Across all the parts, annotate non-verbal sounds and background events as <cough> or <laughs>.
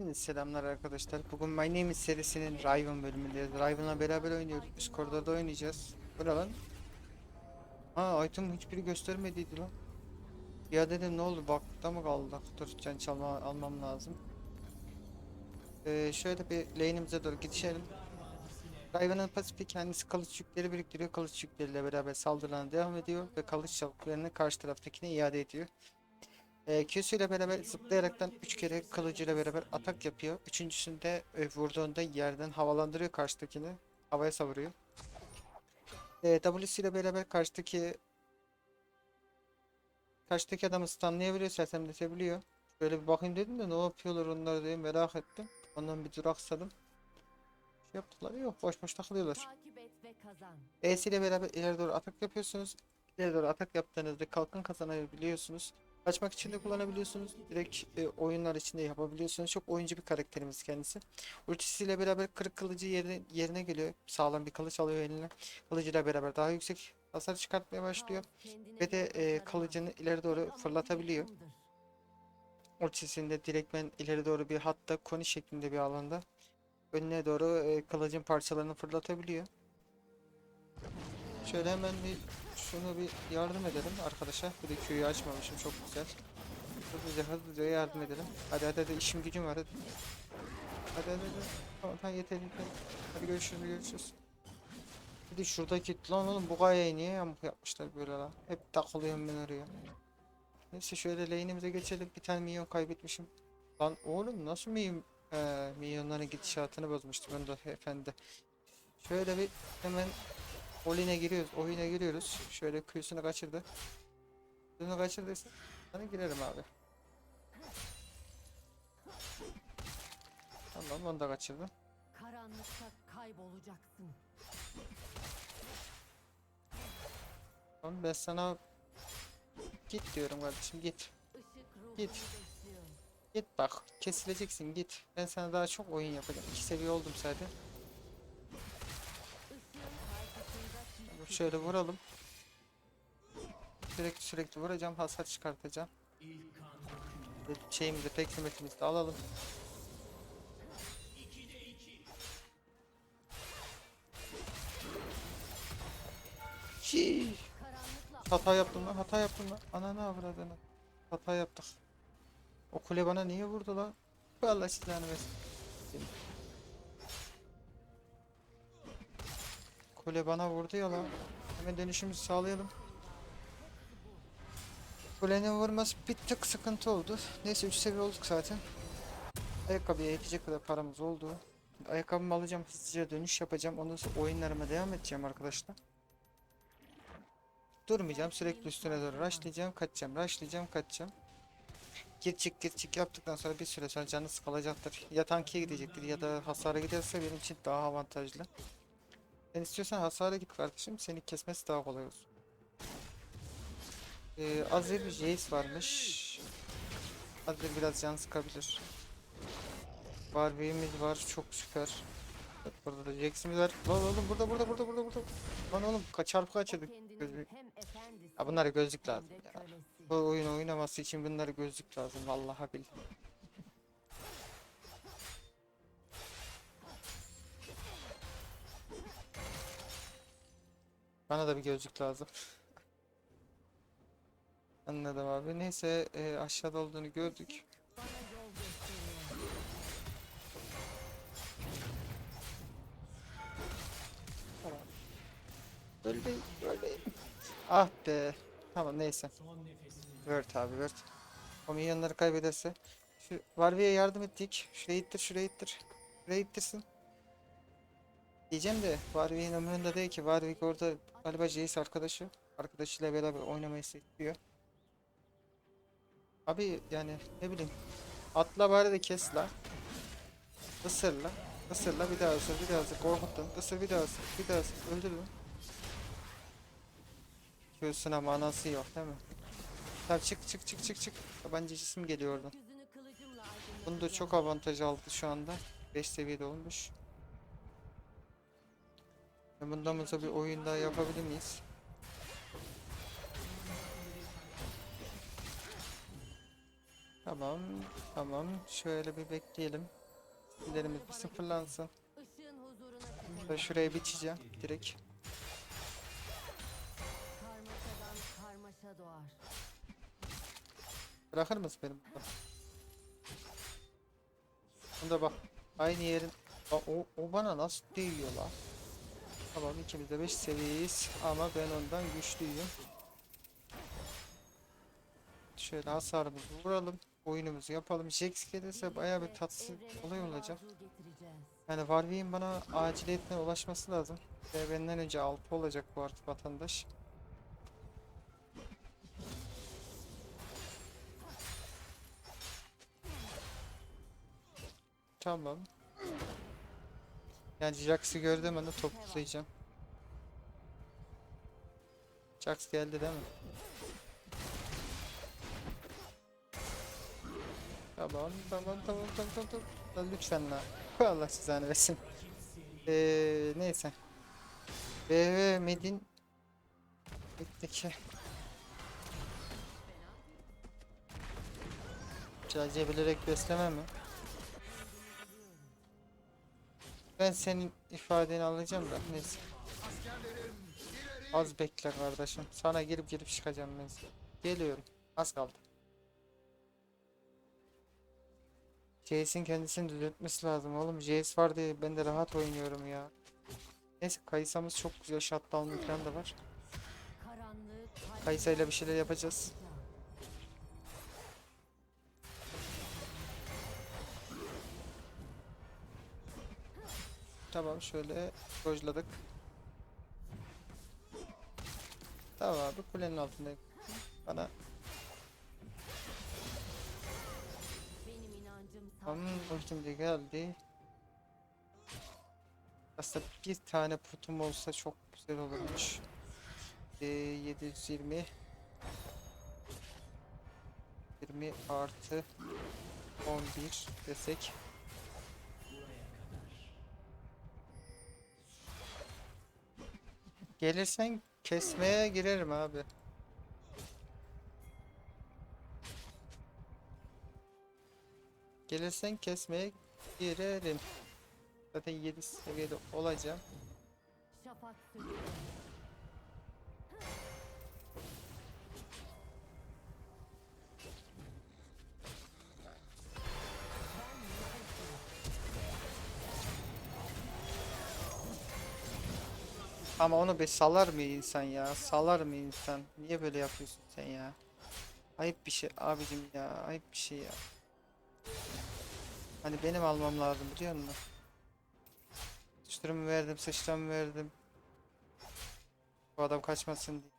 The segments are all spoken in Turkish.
Hepinize selamlar arkadaşlar. Bugün My Name is serisinin Riven bölümündeyiz. Riven'la beraber oynuyoruz. Üst koridorda oynayacağız. Bu ne lan? Ha item hiçbiri göstermediydi lan. Ya dedim ne oldu bakta mı kaldı? Dur çalma almam lazım. Ee, şöyle bir lane'imize doğru gidişelim. Riven'ın pasifi kendisi kılıç yükleri biriktiriyor. Kılıç yükleriyle beraber saldırılarına devam ediyor ve kılıç çabuklarını karşı taraftakine iade ediyor. E, Q'su ile beraber zıplayaraktan 3 kere kılıcıyla beraber atak yapıyor. Üçüncüsünde e, vurduğunda yerden havalandırıyor karşıdakini. Havaya savuruyor. E, W'su ile beraber karşıdaki karşıdaki adamı stunlayabiliyor, sersemletebiliyor. Şöyle bir bakayım dedim de ne yapıyorlar onlar diye merak ettim. Ondan bir duraksadım. Şey yaptılar yok boş boş takılıyorlar. Takip et ve kazan. ES ile beraber ileri doğru atak yapıyorsunuz. İleri doğru atak yaptığınızda kalkın kazanabiliyorsunuz. Kaçmak için de kullanabiliyorsunuz. Direkt e, oyunlar içinde yapabiliyorsunuz. Çok oyuncu bir karakterimiz kendisi. Ultisiyle beraber kırık kılıcı yerine, yerine geliyor. Sağlam bir kılıç alıyor eline. Kılıcıyla beraber daha yüksek hasar çıkartmaya başlıyor. Ve de e, kılıcını ileri doğru fırlatabiliyor. Ultisinde direktmen ileri doğru bir hatta koni şeklinde bir alanda önüne doğru e, kılıcın parçalarını fırlatabiliyor. Şöyle hemen bir şunu bir yardım edelim arkadaşa. Bir de Q'yu açmamışım çok güzel. Hızlıca hızlıca yardım edelim. Hadi hadi hadi işim gücüm var hadi. Hadi hadi hadi. Tamam tamam yeter yeter. Hadi görüşürüz görüşürüz. Bir de şuradaki lan oğlum bu kayayı niye yamuk yapmışlar böyle lan. Hep takılıyorum ben oraya. Neyse şöyle lane'imize geçelim. Bir tane minyon kaybetmişim. Lan oğlum nasıl miyim? Ee, minyonların gidişatını bozmuştum ben de efendi. Şöyle bir hemen Oyuna giriyoruz. Oyuna giriyoruz. Şöyle kuyusunu kaçırdı. Kuyusunu kaçırdı. Sana girerim abi. Tamam onu da kaçırdı. Karanlıkta kaybolacaksın. Tamam ben sana git diyorum kardeşim git. Git. Git bak kesileceksin git. Ben sana daha çok oyun yapacağım. İki seviye oldum zaten. Şöyle vuralım. Sürekli sürekli vuracağım. Hasar çıkartacağım. Şeyimizi, peksimetimizi de alalım. Hata yaptım lan, hata yaptım lan. Ananı avradını. Hata yaptık. O kule bana niye vurdu lan? Allah sizlerini versin. Kule bana vurdu ya lan. Hemen dönüşümüzü sağlayalım. Kulenin vurması bir tık sıkıntı oldu. Neyse 3 seviye olduk zaten. Ayakkabıya yetecek kadar paramız oldu. Ayakkabımı alacağım, hızlıca dönüş yapacağım. Ondan sonra oyunlarıma devam edeceğim arkadaşlar. Durmayacağım. Sürekli üstüne doğru rushlayacağım, kaçacağım, rushlayacağım, kaçacağım. Gir çık yaptıktan sonra bir süre sonra canı sıkılacaktır. Ya tankiye gidecektir ya da hasara giderse benim için daha avantajlı. Sen istiyorsan hasara git kardeşim. Seni kesmesi daha kolay olsun. Ee, Azir Jace varmış. Azir biraz can sıkabilir. Barbie'miz var. Çok süper. Evet, Burada da Jax'imiz var. Lan oğlum burada burada burada burada burada. Lan oğlum ka çarpı kaçırdık. Gözlük. bunlara gözlük lazım ya. Bu oyun oynaması için bunlara gözlük lazım vallahi billahi. Bana da bir gözlük lazım. Anladım abi. Neyse e, aşağıda olduğunu gördük. Tamam. Böyle böyle. Ah be. Tamam neyse. Word abi Word. O milyonları kaybederse. Şu Warwick'e yardım ettik. Şuraya ittir, şuraya ittir. Şuraya ittirsin. Diyeceğim de Warwick'in umurunda değil ki. Warwick orada galiba Jace arkadaşı. Arkadaşıyla beraber oynamayı istiyor. Abi yani ne bileyim. Atla bari de kes la. Isırla. Isırla bir daha ısır bir daha ısır. Korkuttun. Isır bir daha ısır. Bir daha ısır. Öldür lan. Q'suna manası yok değil mi? Tamam çık çık çık çık çık. Tabanca cisim geliyor oradan. Kılıcımla Bunda çok avantaj aldı şu anda. 5 seviyede olmuş. Bundan mesela bir oyun daha yapabilir miyiz? Tamam, tamam. Şöyle bir bekleyelim. Skill'lerimiz bir sıfırlansın. Ben şuraya biçeceğim direkt. Bırakır mısın benim burada? Bunda bak. Aynı yerin. O, o bana nasıl değiyor la? Tamam ikimiz de 5 seviyeyiz ama ben ondan güçlüyüm. Şöyle hasarımızı vuralım. Oyunumuzu yapalım. Jax gelirse bayağı bir tatsız olay olacak. Yani Warwick'in bana aciliyetle ulaşması lazım. Ve benden önce 6 olacak bu artık vatandaş. Tamam. Yani Jax'ı gördüm anda toplayacağım. Jax geldi değil mi? Tamam, tamam, tamam, tamam, tamam, tamam. Lütfen la. Allah cezanı versin. Ee, neyse. BV Medin Bitteki. Sadece bilerek besleme mi? Ben senin ifadeni alacağım da neyse. Az bekle kardeşim. Sana girip girip çıkacağım ben. Geliyorum. Az kaldı. Jace'in kendisini düzeltmesi lazım oğlum. Jace var diye ben de rahat oynuyorum ya. Neyse Kayısa'mız çok güzel shutdown falan da var. Kayısa ile bir şeyler yapacağız. Tamam şöyle dojladık. Tamam abi kulenin altındayım. Bana Benim inancım Tamam ultim geldi. Aslında bir tane putum olsa çok güzel olurmuş. Ee, 720 20 artı 11 desek. Gelirsen kesmeye girerim abi. Gelirsen kesmeye girerim. Zaten 7 seviyede olacağım. Şafak Ama onu bir salar mı insan ya? Salar mı insan? Niye böyle yapıyorsun sen ya? Ayıp bir şey abicim ya. Ayıp bir şey ya. Hani benim almam lazım biliyor musun? Sıçtırımı verdim, sıçramı verdim. Bu adam kaçmasın diye.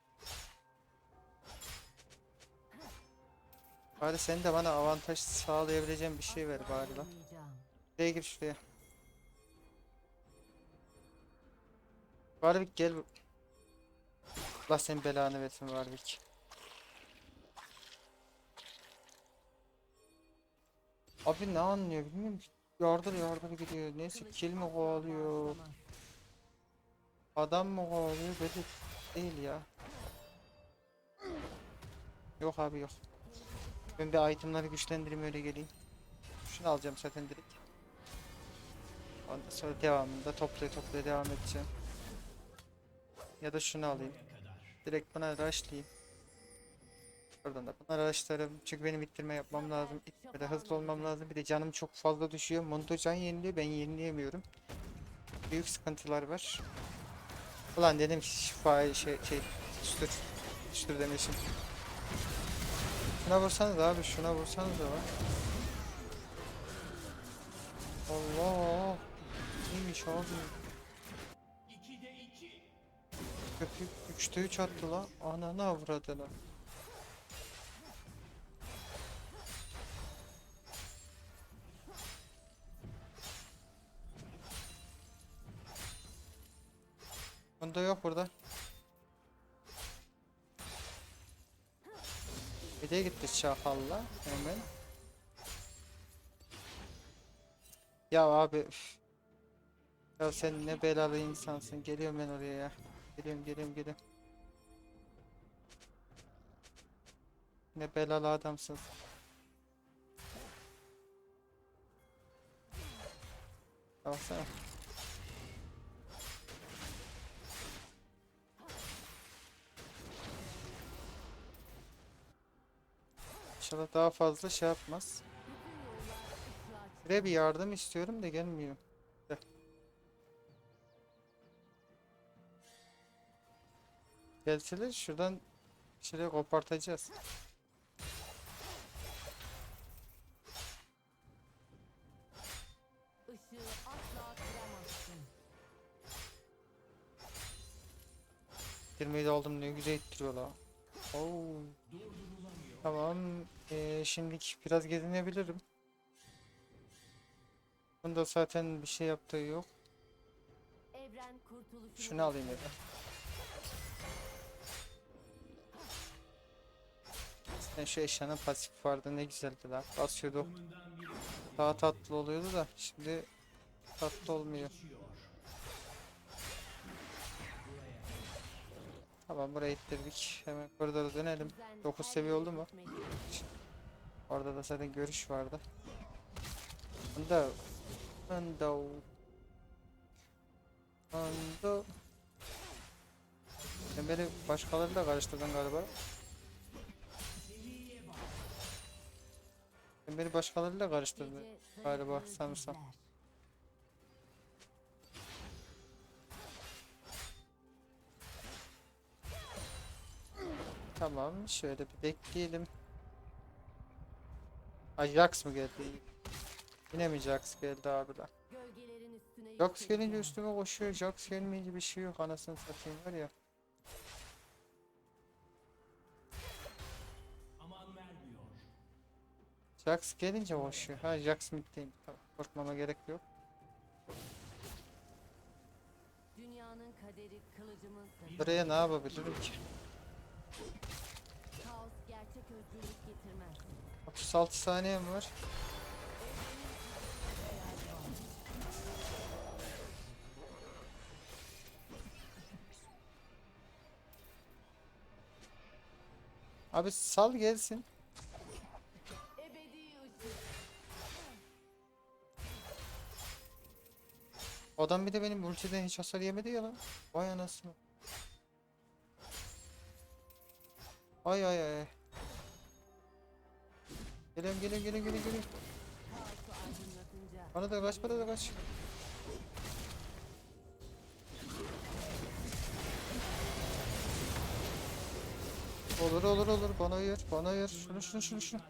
Bari sen de bana avantaj sağlayabileceğin bir şey ver bari lan. Şuraya gir şuraya. Warwick gel. Allah senin belanı versin Warwick. Abi ne anlıyor bilmiyorum ki. Yardır yardır gidiyor. Neyse kill mi kovalıyor? Adam mı kovalıyor? Böyle değil ya. Yok abi yok. Ben bir itemları güçlendireyim öyle geleyim. Şunu alacağım zaten direkt. Ondan sonra devamında toplaya toplaya devam edeceğim. Ya da şunu alayım. Direkt buna rushlayayım. Oradan da buna rushlarım. Çünkü benim ittirme yapmam lazım. İttirmede hızlı olmam lazım. Bir de canım çok fazla düşüyor. Monto can yeniliyor. Ben yenileyemiyorum. Büyük sıkıntılar var. Ulan dedim ki şifa şey şey tutuştur. Tutuştur demişim. Şuna vursanız abi şuna vursanız da var. Allah. Neymiş abi? Köpük 3'te 3 attı la. Ananı avradını. Bunda yok burada. Bir gitti çakalla hemen. Ya abi. Ya sen ne belalı insansın. Geliyorum ben oraya ya. Geliyorum geliyorum geliyorum. Ne belalı adamsın. Alsana. İnşallah daha fazla şey yapmaz. Bir de bir yardım istiyorum da gelmiyor. Gelseler şuradan bir şeyler kopartacağız. Girmeyi de aldım ne güzel ittiriyorlar. Oo. Tamam. Ee, şimdilik biraz gezinebilirim. Bunda zaten bir şey yaptığı yok. Şunu alayım ya Sen şu eşyanın pasif vardı ne güzeldi lan. Basıyorduk. Daha tatlı oluyordu da şimdi tatlı olmuyor. Tamam buraya ittirdik. Hemen koridora dönelim. düzen 9 her seviye oldu mu? Orada da zaten görüş vardı. Bunda Bunda Bunda Sen beni başkalarıyla karıştırdın galiba. Sen beni başkalarıyla karıştırdın. Galiba, sanırsam. Tamam şöyle bir bekleyelim. Ajax mı geldi? Yine mi Jax geldi abi lan? Gölgelerin üstüne yok Jax gelince üstüme koşuyor. Jax gelmeyince bir şey yok. Anasını satayım var ya. Jax gelince koşuyor. Ha Jax middeyim. Tamam. Korkmama gerek yok. Dünyanın kaderi kılıcımın. Buraya ne yapabilirim ki? Kaos gerçek özgürlük getirmez. 36 saniyem var. Abi sal gelsin. Adam bir de benim ultiden hiç hasar yemedi ya lan. Vay anasını. Ay ay ay. Geliyorum geliyorum geliyorum. Kaosu aydınlatınca. Bana da kaç bana da kaç. Olur olur olur bana ayır bana ayır şunu şunu şunu şunu.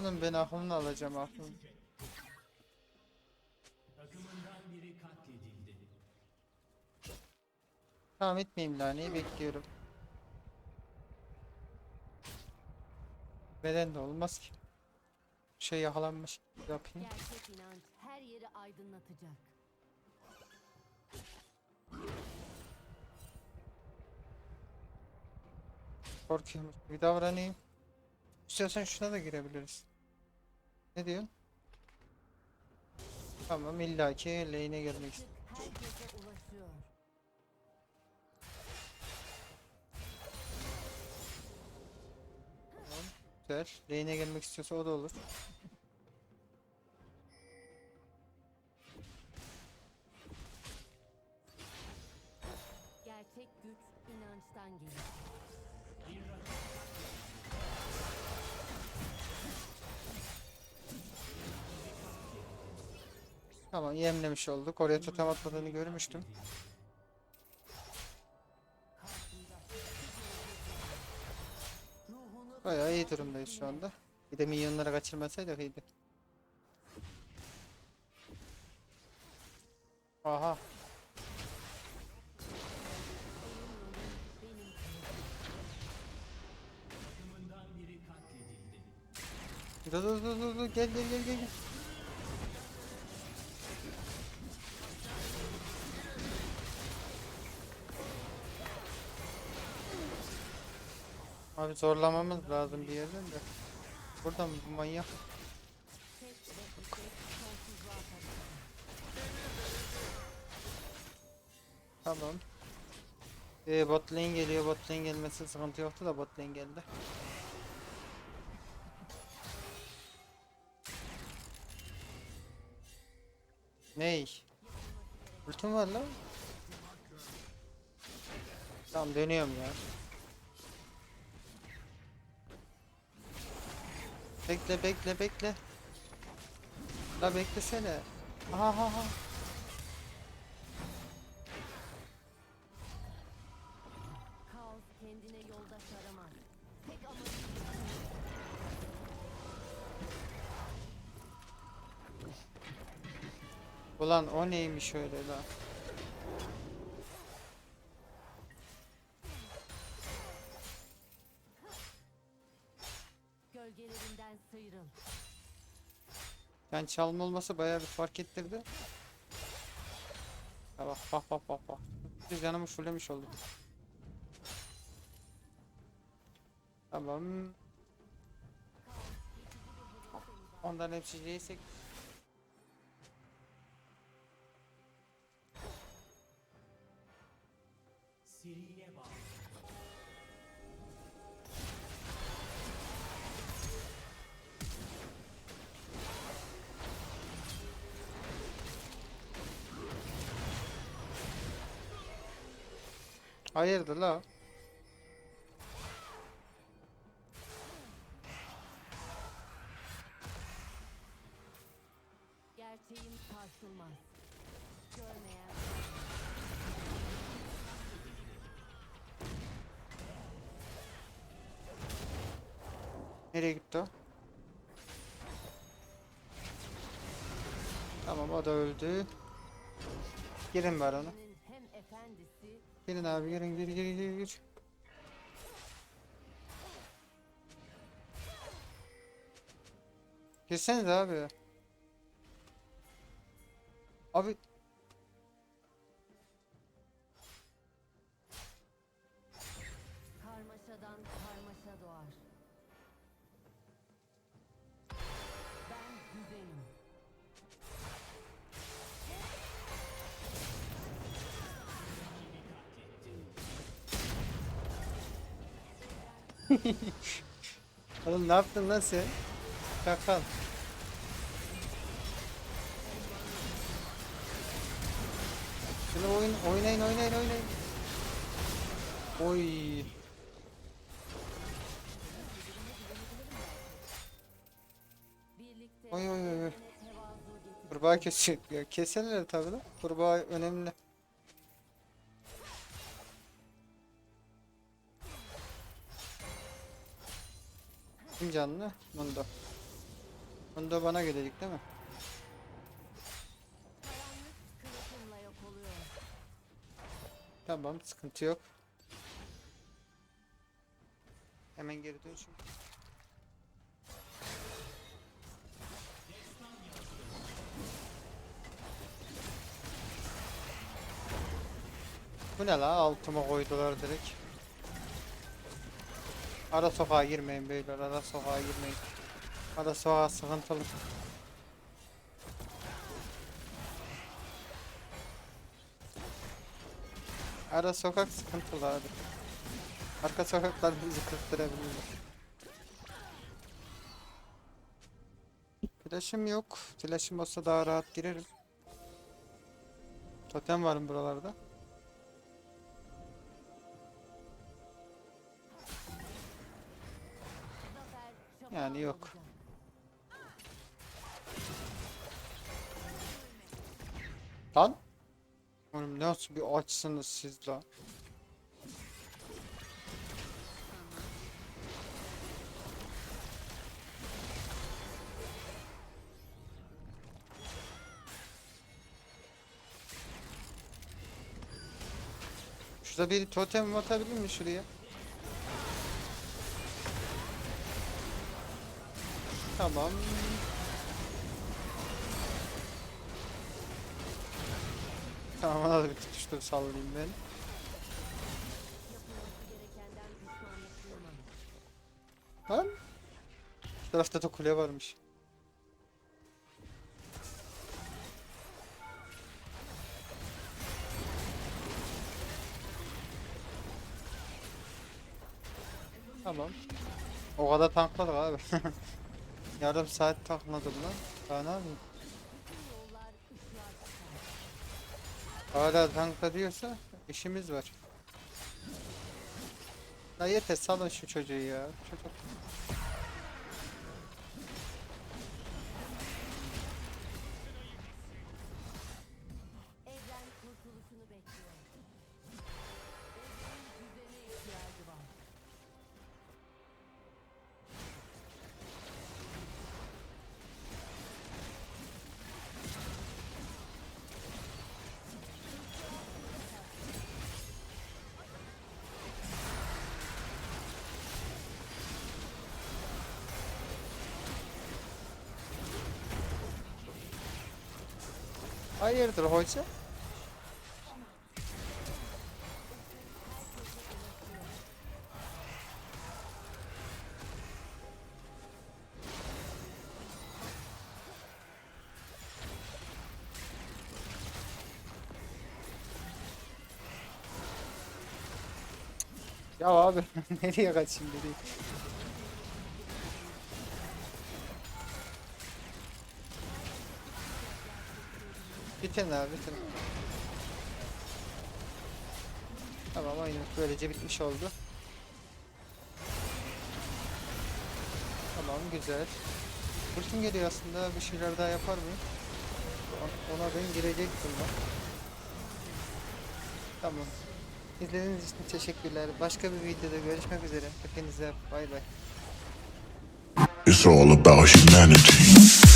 Onun ben aklını alacağım aklını. Tamam etmeyeyim laneyi bekliyorum. Neden de olmaz ki. Şey yakalanmış yapayım. Gerçek inanç her yeri aydınlatacak. Korkuyorum. Bir davranayım. İstiyorsan şuna da girebiliriz. Ne diyorsun? Tamam illaki lane'e Işık herkese ulaşıyor. Güzel. Lane'e gelmek istiyorsa o da olur. Yemlemiş olduk. Oraya totem atmadığını görmüştüm. Bayağı iyi durumdayız şu anda. Bir de minyonlara kaçırmasaydık iyiydi. Aha. dur dur dur dur gel gel gel gel. Abi zorlamamız lazım bir yerden de. Burada mı manyak? Tamam. Ee, bot lane geliyor. Bot lane gelmesi sıkıntı yoktu da bot lane geldi. Ney? Ultim var lan. Tamam dönüyorum ya. Bekle bekle bekle. La beklesene. Aha aha. Kaos kendine yoldaş aramaz. Tek amacı Ulan o neymiş öyle la? Gölgelerinden sıyrıl. Yani çalma olması bayağı bir fark ettirdi. Ya bak bak bak bak bak. Bir canımı fullemiş oldum. Tamam. Ondan hepsi yersek. Hayırdır la? Gerçeğim sarsılmaz. Görmeyen Nereye gitti o? Tamam o da öldü. Girin bari ona. Girin abi girin gir gir gir gir. Girsenize abi. Abi <laughs> oğlum ne yaptın lan sen? Kakal. Şunu oyun oynayın oynayın oynayın. Oy. Oy, oy, oy. Kurbağa kesiyor. Ya keserler tabii lan. Kurbağa önemli. Kim canlı? Mundo. Mundo bana gelecek değil mi? Tamam sıkıntı yok. Hemen geri dön şimdi. Bu ne la? Altıma koydular direkt. Ara sokağa girmeyin beyler. Ara sokağa girmeyin. Ara sokağa sıkıntılı. Ara sokak sıkıntılı abi. Arka sokaklar bizi kırptırabilir. Flash'ım yok. Flash'ım olsa daha rahat girerim. Totem var mı buralarda? Yani yok. Lan? Oğlum nasıl bir açsınız siz la? Şurada bir totem atabilir mi şuraya? Tamam. Tamam bir tutuştur sallayayım ben. Lan. Şu tarafta da kule varmış. Tamam. O kadar tankladık abi. <laughs> Yarım saat tankladım lan. Daha ne yapayım? Hala tankla diyorsa işimiz var. Ya yeter salın şu çocuğu ya. Çocuk. Hayırdır hoca? Ya abi <laughs> nereye kaçayım nereye? Bitin abi bitin. Tamam oyun böylece bitmiş oldu. Tamam güzel. Ultim geliyor aslında bir şeyler daha yapar mı? Ona ben girecektim ben. Tamam. İzlediğiniz için teşekkürler. Başka bir videoda görüşmek üzere. Hepinize bay bay. It's all about humanity.